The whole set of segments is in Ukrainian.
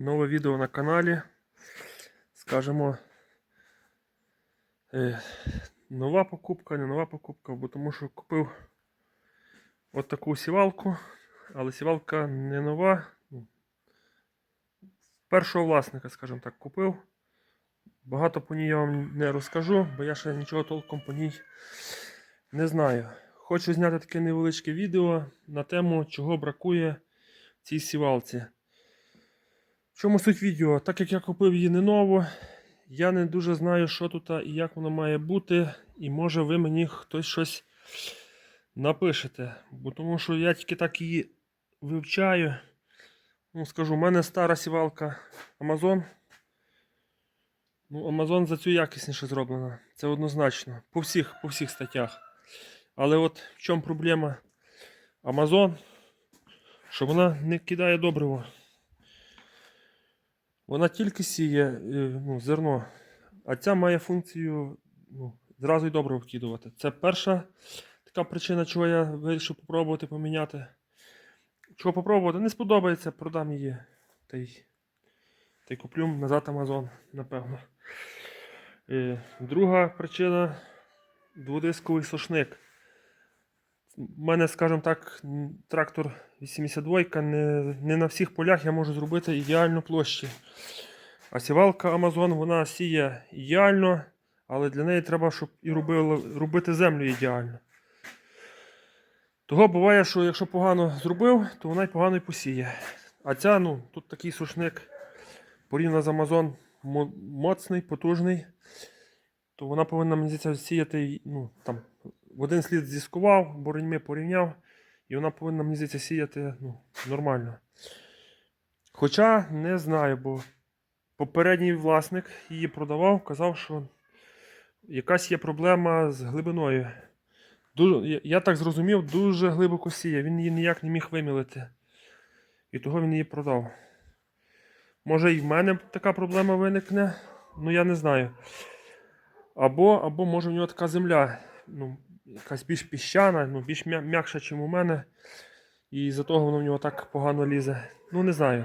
Нове відео на каналі. Скажемо, е, нова покупка, не нова покупка, бо тому що купив от таку сівалку, але сівалка не нова. Першого власника, скажімо так, купив. Багато по ній я вам не розкажу, бо я ще нічого толком по ній не знаю. Хочу зняти таке невеличке відео на тему, чого бракує цій сівалці. Чому суть відео? Так як я купив її не нову, я не дуже знаю, що тут і як воно має бути. І може ви мені хтось щось напишете. Бо тому що я тільки так її вивчаю. Ну, скажу, у мене стара сівалка Amazon. Ну, Amazon за цю якісніше зроблена. Це однозначно. По всіх, по всіх статтях. Але от в чому проблема Amazon, що вона не кидає добриво. Вона тільки сіє е, ну, зерно, а ця має функцію ну, зразу й добриво вкидувати. Це перша така причина, чого я вирішив попробувати поміняти. Чого попробувати? Не сподобається, продам її. Та й, та й куплю назад Amazon, напевно. Е, друга причина дводисковий сошник. У мене, скажімо так, трактор 82 не, не на всіх полях я можу зробити ідеальну площі. А сівалка Amazon вона сіє ідеально, але для неї треба, щоб і робили, робити землю ідеально. Того буває, що якщо погано зробив, то вона й погано й посіє. А ця, ну, тут такий сушник порівняно з Amazon моцний, потужний, то вона повинна мені сіяти ну, там, в один слід зіскував, бороньми порівняв, і вона повинна мені здається, сіяти ну, нормально. Хоча не знаю, бо попередній власник її продавав, казав, що якась є проблема з глибиною. Дуже, я так зрозумів, дуже глибоко сіє. Він її ніяк не міг вимілити. І того він її продав. Може і в мене така проблема виникне, ну я не знаю. Або, або може в нього така земля, ну, якась більш піщана, ну, більш м'якша, ніж у мене. І за того воно в нього так погано лізе. Ну, не знаю.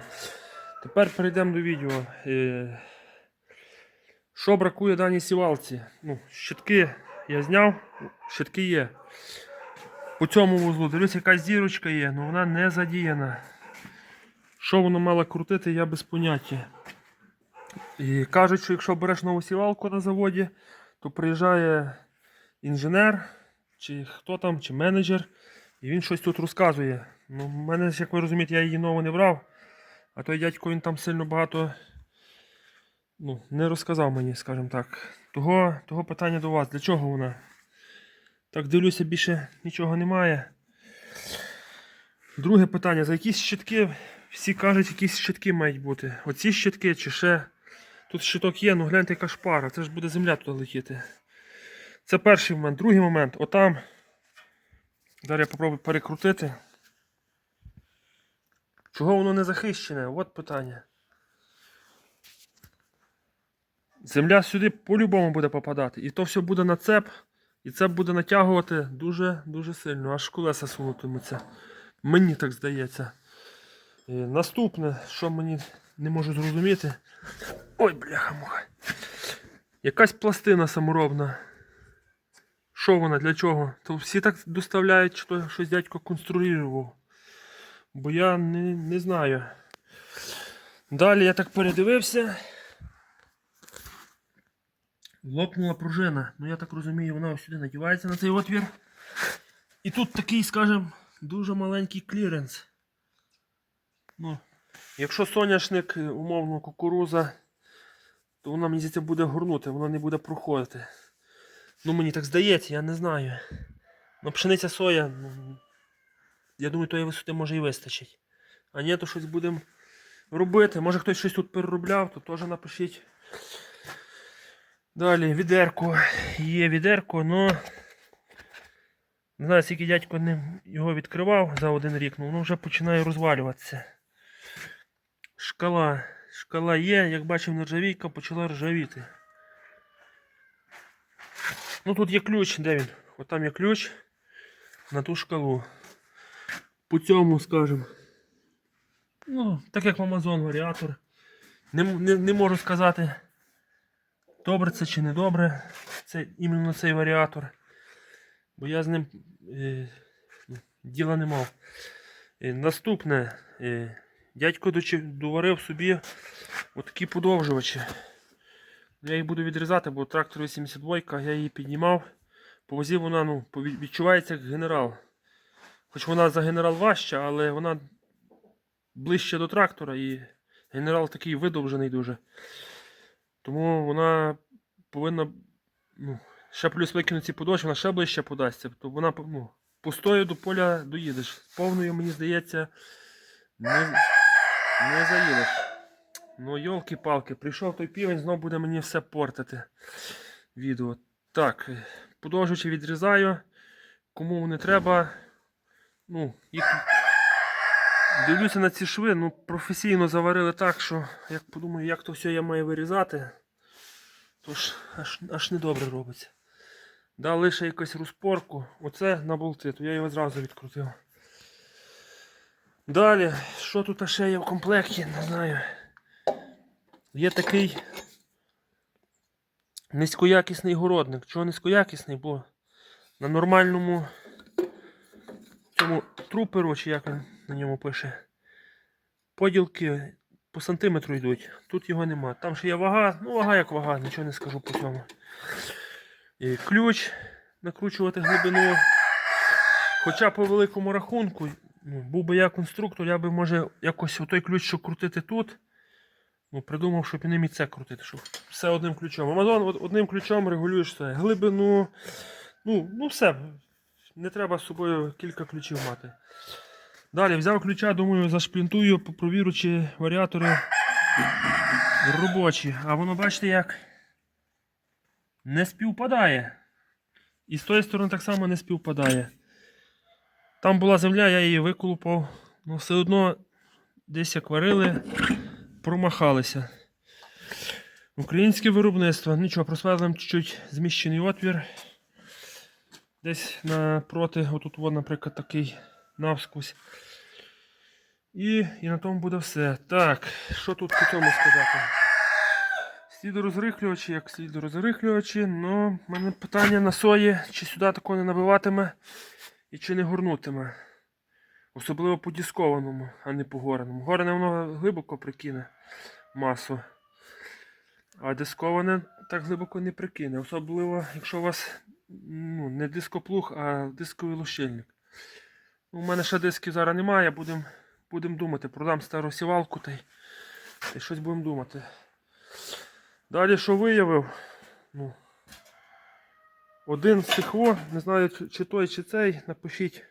Тепер перейдемо до відео. Е, Що бракує даній сівалці? Ну, щитки я зняв, щитки є. По цьому вузлу, дивлюсь, якась зірочка є, але вона не задіяна. Що воно мало крутити, я без поняття. І кажуть, що якщо береш нову сівалку на заводі, то приїжджає інженер, чи хто там, чи менеджер, і він щось тут розказує. Ну, мене, як ви розумієте, я її нову не брав, а той дядько він там сильно багато ну, не розказав мені, скажімо так. Того, того питання до вас, для чого вона? Так дивлюся, більше нічого немає. Друге питання: за якісь щитки, всі кажуть, якісь щитки мають бути. Оці щитки чи ще. Тут щиток є, ну гляньте, яка шпара, це ж буде земля туди летіти. Це перший момент. Другий момент, отам. Зараз я попробую перекрутити. Чого воно не захищене? От питання. Земля сюди по-любому буде попадати. І то все буде на цеп. І це буде натягувати дуже-дуже сильно. Аж колеса сунутимуться. Мені так здається. І наступне, що мені не можу зрозуміти. Ой, бляха муха. Якась пластина саморобна. Що вона, для чого? То всі так доставляють, що щось дядько конструював. Бо я не, не знаю. Далі я так передивився. Лопнула пружина. Ну я так розумію, вона ось сюди надівається на цей отвір. І тут такий, скажімо, дуже маленький кліренс. Ну, якщо соняшник, умовно, кукуруза, то вона мені здається буде горнути, вона не буде проходити. Ну мені так здається, я не знаю. Ну, пшениця соя, ну, я думаю, тої висоти може і вистачить. А ні, то щось будемо робити. Може хтось щось тут переробляв, то теж напишіть. Далі відерко. Є відерко, но не знаю, скільки дядько не його відкривав за один рік, ну воно вже починає розвалюватися. Шкала. Шкала є, як бачимо, нержавійка почала ржавіти. Ну тут є ключ, де він? От там є ключ на ту шкалу. По цьому, скажем. Ну, так як в Amazon варіатор. Не, не, не можу сказати, добре це чи не добре. Це іменно цей варіатор. Бо я з ним е, діла не мав. Е, наступне. Е, дядько доварив собі отакі подовжувачі. Я їх буду відрізати, бо трактор 82, я її піднімав. По возі вона ну, відчувається як генерал. Хоч вона за генерал важча, але вона ближче до трактора і генерал такий видовжений дуже. Тому вона повинна ну, ще плюс викинути ці вона ще ближче подасться. То вона ну, пустою до поля доїдеш. Повною, мені здається, не, не заїдеш. Ну, йолки-палки, прийшов той півень, знов буде мені все портити. Відео. Так, подовжуючи відрізаю. Кому не треба. Ну, їх дивлюся на ці шви, ну професійно заварили так, що як подумаю, як то все я маю вирізати, то ж аж, аж недобре робиться. Дали ще якусь розпорку. Оце на болти, то я його зразу відкрутив. Далі, що тут ще є в комплекті, не знаю. Є такий низькоякісний городник. Чого низькоякісний? Бо на нормальному цьому труперу, чи як він на ньому пише, поділки по сантиметру йдуть. Тут його нема. Там ще є вага, ну вага як вага, нічого не скажу по цьому. І ключ накручувати глибину. Хоча по великому рахунку, ну, був би я конструктор, я би може якось отой ключ, що крутити тут. Ну, придумав, щоб і ним і це крутити, щоб все одним ключом. Амазон од- одним ключом регулюєш все. Глибину. Ну, ну все. Не треба з собою кілька ключів мати. Далі взяв ключа, думаю, зашплінтую, провірю, чи варіатори робочі. А воно, бачите, як не співпадає. І з тої сторони так само не співпадає. Там була земля, я її виколупав. Ну, все одно десь як варили, промахалися. Українське виробництво. Нічого, просверлим чуть-чуть зміщений отвір. Десь напроти, отут, от, наприклад, такий навскузь. І, і на тому буде все. Так, що тут по цьому сказати? Слідорозрихлювачі, як слідорозрихлювачі, ну, в мене питання на сої, чи сюди такого не набиватиме і чи не горнутиме. Особливо по дискованому, а не по гореному. Горене воно глибоко прикине масу. А дисковане так глибоко не прикине. Особливо, якщо у вас ну, не дископлуг, а дисковий лущильник. У мене ще дисків зараз немає, будемо будем думати. Продам стару сівалку та й, та й щось будемо думати. Далі що виявив? Ну, один цих, не знаю, чи той, чи цей, напишіть.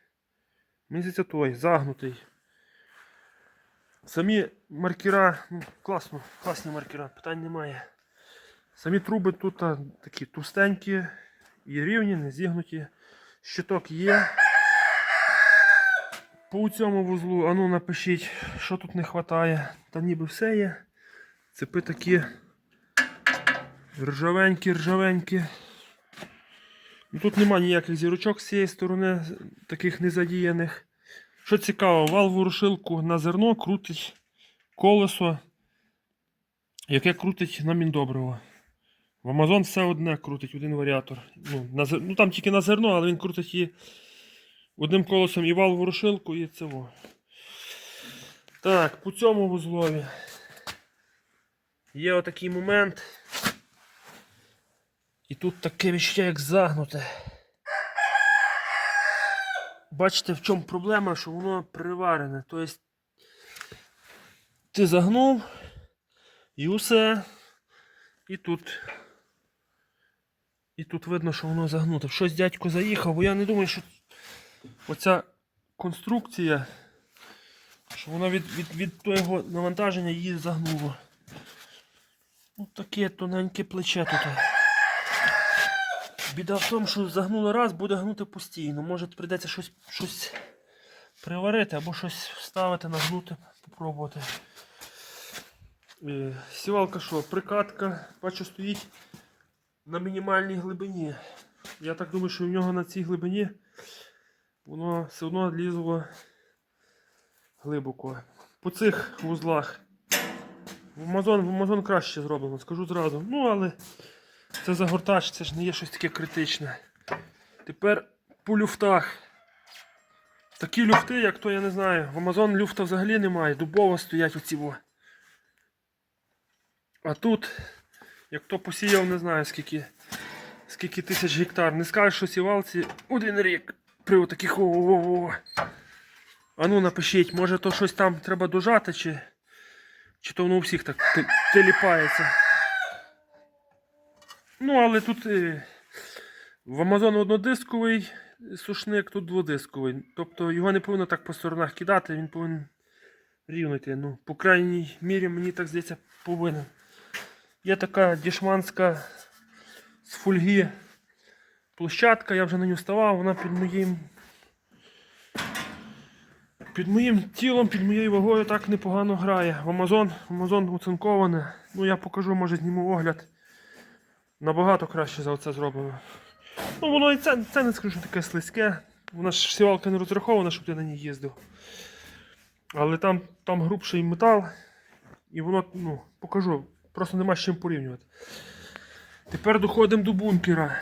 Здається той, загнутий. Самі маркера, ну, класно, класні маркера, питань немає. Самі труби тут а, такі товстенькі і рівні, не зігнуті. Щиток є. По цьому вузлу, ану напишіть, що тут не вистачає. Та ніби все є. Цепи такі ржавенькі, ржавенькі. Ну, Тут нема ніяких зірочок з цієї сторони, таких незадіяних. Що цікаво, вал ворушилку на зерно крутить колесо, яке крутить на міндобриво. В Amazon все одне крутить, один варіатор. Ну, на, ну там тільки на зерно, але він крутить і одним колесом і вал ворушилку, і цього. Так, по цьому вузлові. Є отакий момент. І тут таке відчуття, як загнуте. Бачите, в чому проблема, що воно приварене. Тобто ти загнув і усе. І тут. І тут видно, що воно загнуте. Щось дядько заїхав, бо я не думаю, що оця конструкція, що вона від, від, від того навантаження її загнуло. Ну таке тоненьке плече тут. Біда в тому, що загнуло раз, буде гнути постійно. Може прийдеться щось, щось приварити або щось вставити, нагнути, попробувати. Е, Сівалка що, прикатка, бачу, стоїть на мінімальній глибині. Я так думаю, що в нього на цій глибині воно все одно лізло глибоко. По цих вузлах В Amazon, в Amazon краще зроблено, скажу зразу. Ну, але це загортач, це ж не є щось таке критичне. Тепер по люфтах. Такі люфти, як то я не знаю. В Amazon люфта взагалі немає, дубово стоять оці во. А тут, як то посіяв, не знаю скільки, скільки тисяч гектар. Не скажеш, що сівалці один рік при отаких о-о-о. А ну напишіть, може то щось там треба дожати, чи, чи то воно у всіх так те- теліпається. Ну, але тут е, в Amazon однодисковий сушник, тут дводисковий. Тобто його не повинно так по сторонах кидати, він повинен рівно. Ну, по крайній мірі, мені так здається, повинен. Є така дішманська з фольги площадка, я вже на нього ставав, вона під моїм. Під моїм тілом, під моєю вагою так непогано грає. В Amazon, Amazon оцинковане. Ну я покажу, може зніму огляд. Набагато краще за це зроблено. Ну воно і це, це не скажу, таке слизьке. Вона ж сівалка не розрахована, щоб ти на ній їздив. Але там, там грубший метал. І воно, ну, покажу. Просто нема з чим порівнювати. Тепер доходимо до бункера.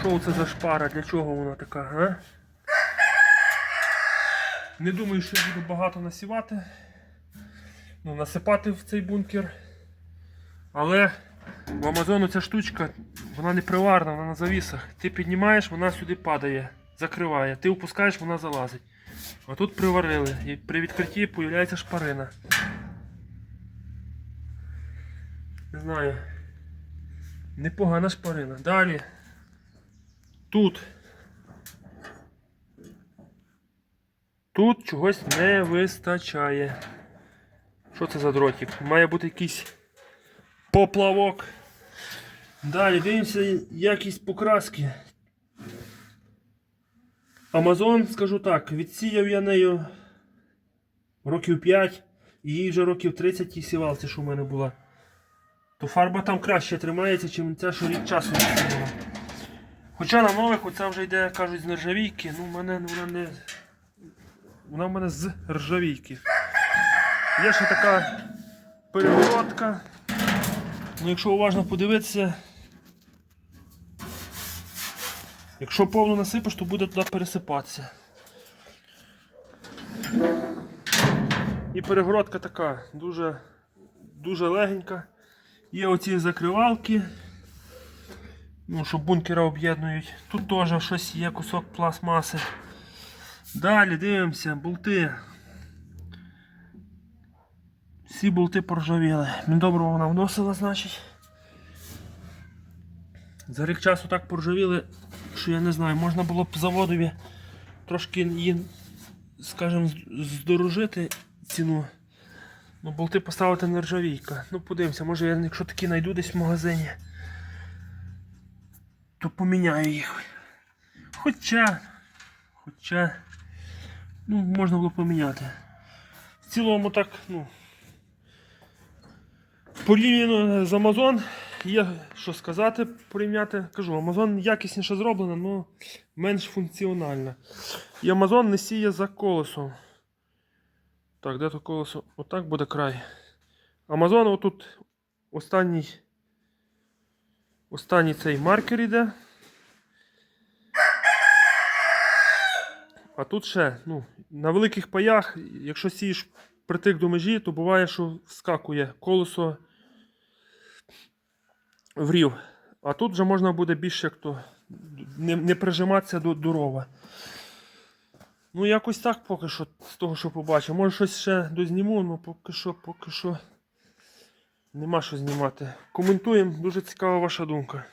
Що це за шпара? Для чого вона така, а? Не думаю, що я буду багато насівати. Ну, насипати в цей бункер. Але в Амазону ця штучка, вона не приварна, вона на завісах. Ти піднімаєш, вона сюди падає, закриває. Ти опускаєш, вона залазить. А тут приварили. І при відкритті з'являється шпарина. Не знаю. Непогана шпарина. Далі. Тут. Тут чогось не вистачає. Що це за дротик? Має бути якийсь поплавок. Далі дивимося якість покраски. Амазон, скажу так, відсіяв я нею років 5, і їй вже років 30 тій сівалці, що в мене була. То фарба там краще тримається, ніж ця, що рік часу відсіяла. Хоча на нових оця вже йде, кажуть, з нержавійки, ну в мене вона не. Вона в мене з ржавійки. Є ще така перегородка. Ну, якщо уважно подивитися, якщо повну насипеш, то буде туди пересипатися. І перегородка така, дуже, дуже легенька. Є оці закривалки, ну, що бункера об'єднують. Тут теж щось є, кусок пластмаси. Далі дивимося, болти. Всі болти поржавіли. Міндобру вона вносила, значить. За рік часу так поржавіли, що я не знаю, можна було б заводові трошки її, скажімо, здорожити ціну. Ну, болти поставити нержавійка. Ну, подивимося, може я, якщо такі знайду десь в магазині, то поміняю їх. Хоча, хоча, ну, можна було поміняти. В цілому так, ну. Порівняно з Amazon, є що сказати, порівняти. Кажу, Amazon якісніше зроблена, але менш функціональна. І Amazon не сіє за колесом. Так, де то колесо? Отак буде край. Amazon отут останній. Останній цей маркер іде. А тут ще, ну, на великих паях, якщо сієш притик до межі, то буває, що вскакує колесо в рів. А тут вже можна буде більше як то не, не прижиматися до, до рова. Ну, якось так поки що з того, що побачив. Може щось ще дозніму, але поки що, поки що нема що знімати. Коментуємо, дуже цікава ваша думка.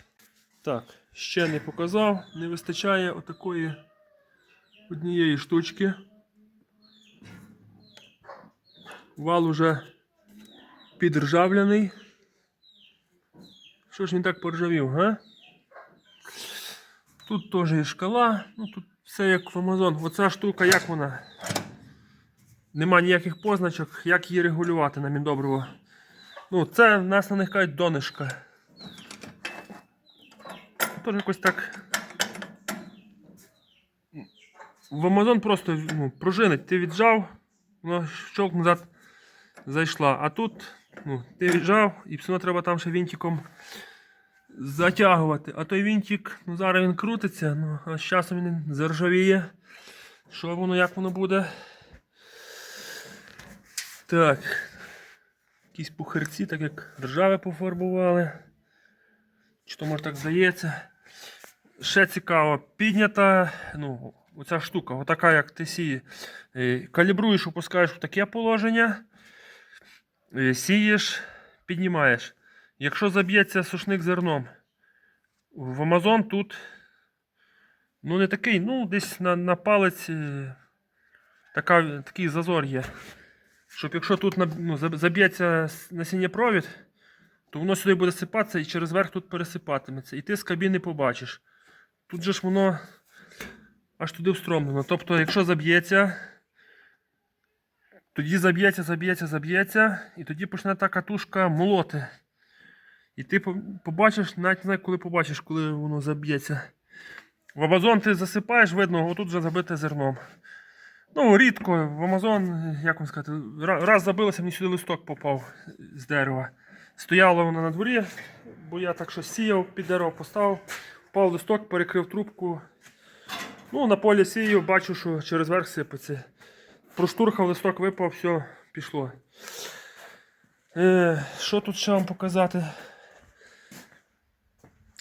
Так, ще не показав, не вистачає отакої однієї штучки. Вал уже підржавлений. Що ж він так поржавів, га? Тут теж є шкала, ну тут все як в Amazon. Оця штука, як вона? Нема ніяких позначок, як її регулювати на міндобриво. Ну, це в нас на них кажуть донишка. Тож якось так. В Amazon просто ну, пружинить, ти віджав, воно щолк назад зайшла. А тут ну, ти віджав, і одно треба там ще вінтиком затягувати. А той вінтик, ну зараз він крутиться, ну, а з часом він заржавіє. Що воно, як воно буде? Так. Якісь пухирці, так як ржаве пофарбували. Чи то може так здається. Ще цікаво, піднята, ну, оця штука, отака, як ти сіє. Е, Калібруєш, опускаєш в таке положення. Е, Сієш, піднімаєш. Якщо заб'ється сушник зерном, в Амазон тут ну не такий, ну десь на, на палець е, така, такий зазор є. Щоб якщо тут ну, заб'ється с- насіннєпровід, то воно сюди буде сипатися і через верх тут пересипатиметься. І ти з кабіни побачиш. Тут же ж воно аж туди встромлено. Тобто, якщо заб'ється, тоді заб'ється, заб'ється, заб'ється, і тоді почне та катушка молоти. І ти побачиш, навіть не коли побачиш, коли воно заб'ється. В Амазон ти засипаєш, видно, отут вже забите зерном. Ну, рідко, в Амазон, як вам сказати, раз забилося, мені сюди листок попав з дерева. Стояло воно на дворі, бо я так щось сіяв, під дерево поставив, впав листок, перекрив трубку. Ну, на полі сію, бачу, що через верх сипеться. Проштурхав, листок випав, все, пішло. Е, що тут ще вам показати?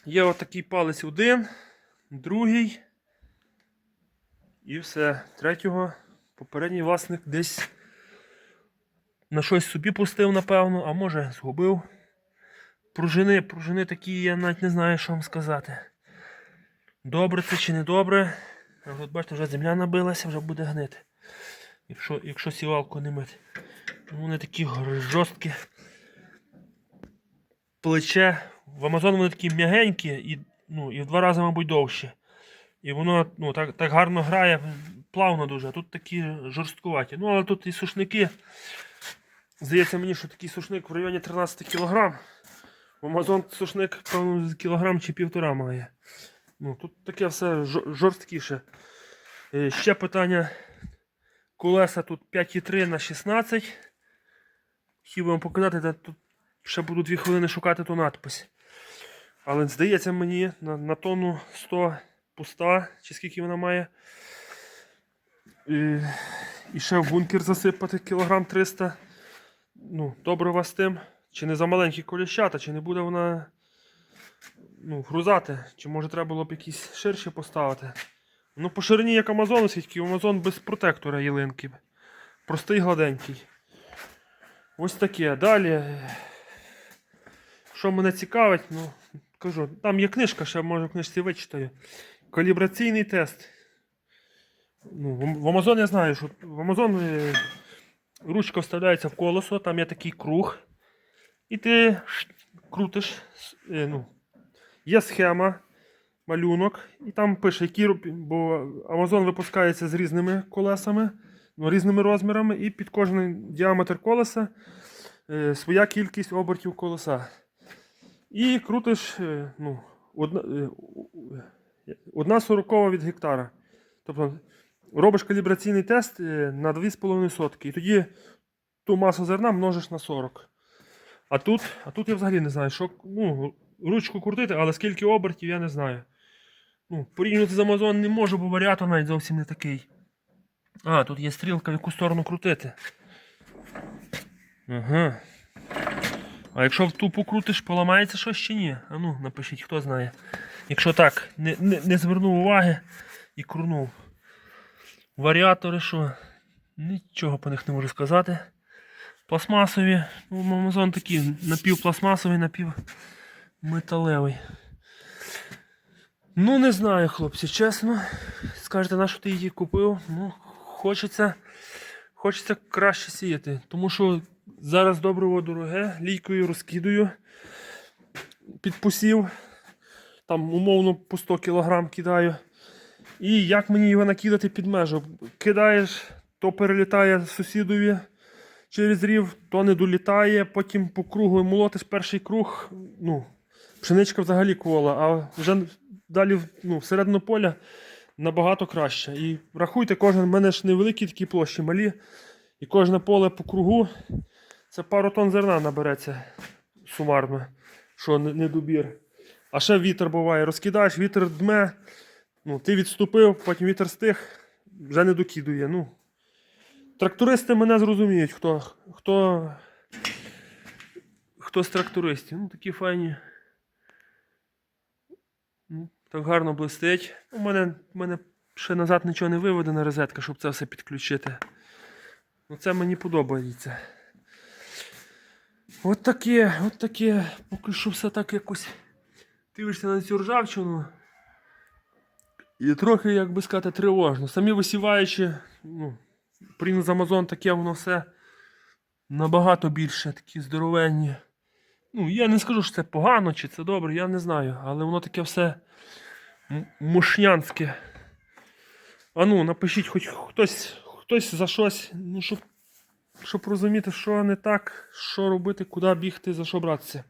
Є отакий палець один, другий. І все. Третього попередній власник десь на щось собі пустив, напевно, а може згубив. Пружини, пружини такі, я навіть не знаю, що вам сказати. Добре це чи не добре. От бачите, вже земля набилася, вже буде гнити. Якщо, якщо сівалку не мити. Ну, Вони такі жорсткі. Плече. В Амазон вони такі м'ягенькі і, ну, і в два рази, мабуть, довші. І воно ну, так, так гарно грає, плавно дуже, а тут такі жорсткуваті. Ну, але тут і сушники. Здається мені, що такий сушник в районі 13 кг. В Амазон сушник, певно, кілограм чи півтора має. Ну, тут таке все жорсткіше. Е, Ще питання. Колеса тут 5,3 на 16. Хотів вам показати, де тут ще буду 2 хвилини шукати ту надпись. Але здається мені на, на тонну 100 пуста, чи скільки вона має. І, і ще в бункер засипати кілограм 300. Ну, добре вас з тим. Чи не за маленькі коліщата, чи не буде вона ну, грузати, чи може треба було б якісь ширші поставити. Ну, по ширині як Амазон, тільки Амазон без протектора ялинки. Простий гладенький. Ось таке. Далі. Що мене цікавить, ну, кажу, там є книжка, ще може в книжці вичитаю. Калібраційний тест. Ну, в в Амазон я знаю, що в Амазон е, ручка вставляється в колесо, там є такий круг. І ти крутиш. е, Ну, є схема, малюнок, і там пише, які бо Amazon випускається з різними колесами, ну, різними розмірами, і під кожен діаметр колеса е, своя кількість обертів колеса. І крутиш е, ну, одна, е, одна сорокова від гектара. Тобто робиш калібраційний тест е, на 2,5 сотки. І тоді ту масу зерна множиш на 40. А тут, а тут я взагалі не знаю, що ну, ручку крутити, але скільки обертів, я не знаю. Ну, порівнювати з Amazon не можу, бо варіатор навіть зовсім не такий. А, тут є стрілка, в яку сторону крутити. Ага. А якщо в ту покрутиш, поламається щось чи ні? А ну, напишіть, хто знає. Якщо так, не, не, не звернув уваги і крунув. Варіатори що? Нічого по них не можу сказати. Пластмасові. Ну, Амазон такий напівпластмасовий, напівметалевий. Ну, не знаю, хлопці, чесно. Скажете, на що ти її купив? Ну, хочеться, хочеться краще сіяти. Тому що зараз добриво дороге, лійкою розкидаю під посів. Там умовно по 100 кг кидаю. І як мені його накидати під межу? Кидаєш, то перелітає сусідові через рів, то не долітає, потім по кругу молотиш перший круг. Ну, пшеничка взагалі квола, а вже далі ну, всередину поля набагато краще. І рахуйте, кожен в мене ж невеликі такі площі, малі. І кожне поле по кругу Це пару тонн зерна набереться сумарно, що не, добір. А ще вітер буває. Розкидаєш, вітер дме. Ну, ти відступив, потім вітер стих, вже не докидує. Ну, трактористи мене зрозуміють, хто, хто, хто з трактористів. Ну, такі файні. Так гарно блистить. У мене, у мене ще назад нічого не виведена розетка, щоб це все підключити. Ну, це мені подобається. От таке, от таке. Поки що все так якось. Дивишся на цю ржавчину. І трохи, як би сказати, тривожно. Самі висіваючи, ну, Prins Amazon таке воно все набагато більше, такі здоровенні. Ну, я не скажу, що це погано чи це добре, я не знаю, але воно таке все мушнянське. А ну, напишіть хоч хтось, хтось за щось, ну, щоб, щоб розуміти, що не так, що робити, куди бігти, за що братися.